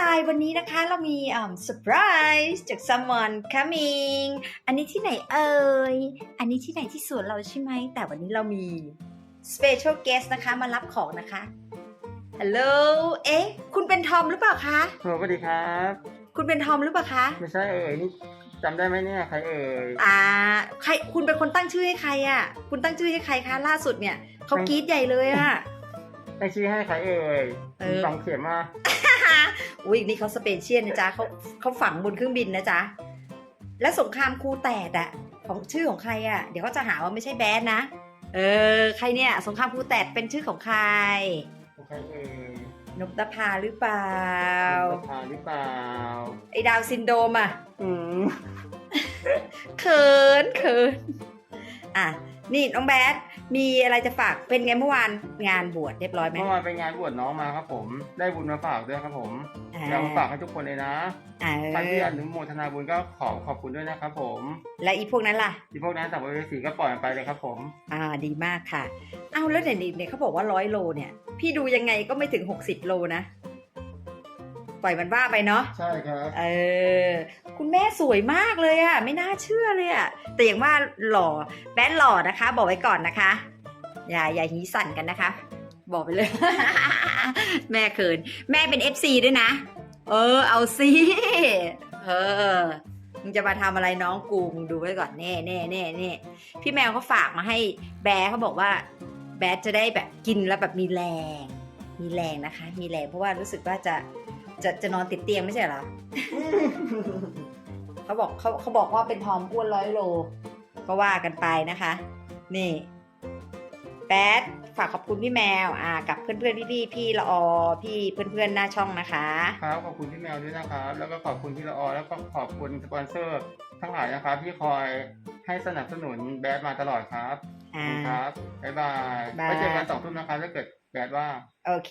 ตายวันนี้นะคะเรามีอ่าเซอร์ไพรส์จาก someone coming อันนี้ที่ไหนเอ่ย อันนี้ที่ไหนที่สวนเราใช่ไหม แต่วันนี้เรามี special guest นะคะมารับของนะคะ ฮัลโหล เอ๊ะ คุณเป็นทอมหรือเปล่าคะ สวัสดีครับ คุณเป็นทอมหรือเปล่าคะ ไม่ใช่เอ่ยนี่จำได้ไหมเนี่ยใครเอ่ย อ่า ใคร คุณเป็นคนตั้งชื่อให้ใครอะ่ะ คุณตั้งชื่อให้ใครคะ ล่าสุดเนี่ยเขากรี๊ดใหญ่เลยอะ่ะ ตั้งชื่อให้ใครเอ่ยเออ สองเข็มมา อุ้ยนี่เขาสเปเชียลนะจ๊ะเขาเขาฝังบนเครื่องบินนะจ๊ะ และสงครามครูแตดอะของชื่อของใครอะเดี๋ยวเขาจะหาว่าไม่ใช่แบดนะ เออ ใครเนี่ย สงครามครูแตดเป็นชื่อของใครใครเอ่ยนกตภาหรือเปล่าสภาหรือเปล่า ไอ้ดาวน์ซินโดรมอะอืมเขินเขินอะ นี่น้องแบด มีอะไรจะฝากเป็นไงเมื่อวานงานบวชเรียบร้อยไหมเมื่อวานไปงานบวชน้องมาครับ ผมได้บุญมาฝากด้วยครับผมอ่าแล้วมาฝากให้ทุกคนเลยนะอ่าท่านที่อนุโมทนาบุญก็ขอขอบคุณด้วยนะครับผม และอีพวกนั้นล่ะที่พวกนั้นสัมภเวสีก็ปล่อยมันไปเลยครับผม อ่าดีมากค่ะ เอาแล้วเนี่ยเนี่ยเขาบอกว่าร้อยโลเนี่ย พี่ดูยังไงก็ไม่ถึง60โลนะ ปล่อยมันว่าไปเนาะ ใช่ครับ เออ คุณแม่สวยมากเลยอะไม่น่าเชื่อเลยอะแต่อย่างว่าหล่อแบดหล่อนะคะ บอกไว้ก่อนนะคะ อย่าอย่าหีสั่นกันนะคะ บอกไปเลย แม่เขิน แม่เป็น FC ด้วยนะ เออ เอาสิเออมึงจะมาทำอะไรน้องกูมึงดูไว้ก่อนแน่แน่แน่แน่พี่แมวเขาฝากมาให้แบร์เขาบอกว่า แบร์จะได้แบบกินแล้วแบบมีแรง มีแรงนะคะ มีแรงเพราะว่ารู้สึกว่าจะจะจะนอนติดเตียงไม่ใช่เหรอ เขาบอกเขาเขาบอกว่าเป็นทอมอ้วนร้อยโล ก็ว่ากันไปนะคะ นี่แป๊ดฝากขอบคุณพี่แมวอ่ากับเพื่อนๆพี่ๆพี่ละออพี่เพื่อนๆหน้าช่องนะคะครับขอบคุณพี่แมวด้วยนะครับ แล้วก็ขอบคุณพี่ละออแล้วก็ขอบคุณสปอนเซอร์ทั้งหลายนะครับที่คอยให้สนับสนุนแบดมาตลอดครับขอบอ่าคุณครับบ๊ายบายบายไว้เจอกันสองทุ่มนะครับถ้าเกิดแบดว่างโอเค